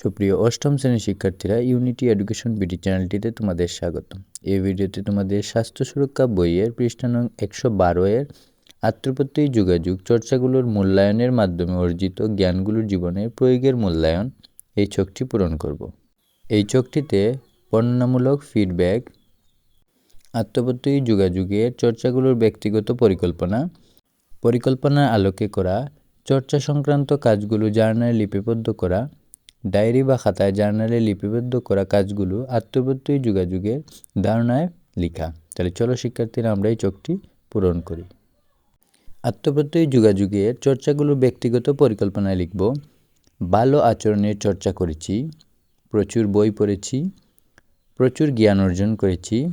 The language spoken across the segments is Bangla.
সুপ্রিয় অষ্টম শ্রেণির শিক্ষার্থীরা ইউনিটি এডুকেশন বিডি চ্যানেলটিতে তোমাদের স্বাগত এই ভিডিওতে তোমাদের স্বাস্থ্য সুরক্ষা বইয়ের পৃষ্ঠা নং একশো বারো এর যোগাযোগ চর্চাগুলোর মূল্যায়নের মাধ্যমে অর্জিত জ্ঞানগুলোর জীবনে প্রয়োগের মূল্যায়ন এই চোখটি পূরণ করব। এই চোখটিতে বর্ণনামূলক ফিডব্যাক আত্মপ্রত্যয়ী যোগাযোগের চর্চাগুলোর ব্যক্তিগত পরিকল্পনা, পরিকল্পনার আলোকে করা, চর্চা সংক্রান্ত কাজগুলো জার্নালে লিপিবদ্ধ করা ডায়েরি বা খাতায় জার্নালে লিপিবদ্ধ করা কাজগুলো আত্মপ্রত্যয়ী যোগাযোগের ধারণায় লেখা। তাহলে চলো শিক্ষার্থীরা আমরা এই চোখটি পূরণ করি। আত্মপ্রত্যয়ী যোগাযোগের চর্চাগুলো ব্যক্তিগত পরিকল্পনায় লিখব। ভালো আচরণের চর্চা করেছি, প্রচুর বই পড়েছি, প্রচুর জ্ঞান অর্জন করেছি,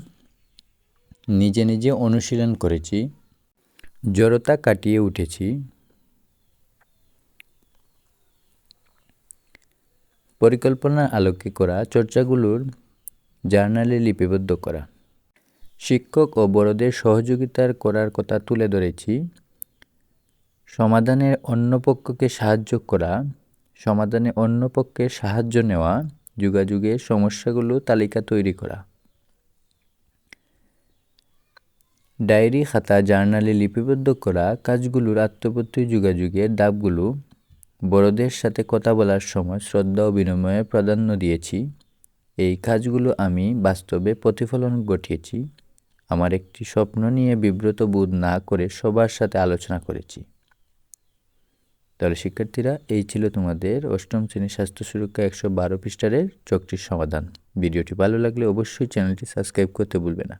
নিজে নিজে অনুশীলন করেছি, জড়তা কাটিয়ে উঠেছি পরিকল্পনার আলোকে করা চর্চাগুলোর জার্নালে লিপিবদ্ধ করা। শিক্ষক ও বড়দের সহযোগিতার করার কথা তুলে ধরেছি। সমাধানের অন্য পক্ষকে সাহায্য করা, সমাধানে অন্য পক্ষের সাহায্য নেওয়া যোগাযোগের সমস্যাগুলো তালিকা তৈরি করা। ডায়েরি খাতা জার্নালে লিপিবদ্ধ করা, কাজগুলোর আত্মপ্রত্যয় যোগাযোগের দাবগুলো বড়দের সাথে কথা বলার সময় শ্রদ্ধা ও বিনিময়ে প্রাধান্য দিয়েছি। এই কাজগুলো আমি বাস্তবে প্রতিফলন ঘটিয়েছি। আমার একটি স্বপ্ন নিয়ে বিব্রত বোধ না করে সবার সাথে আলোচনা করেছি। তাহলে শিক্ষার্থীরা, এই ছিল তোমাদের অষ্টম শ্রেণির স্বাস্থ্য সুরক্ষা একশো বারো পৃষ্ঠারের চকটির সমাধান। ভিডিওটি ভালো লাগলে অবশ্যই চ্যানেলটি সাবস্ক্রাইব করতে ভুলবে না।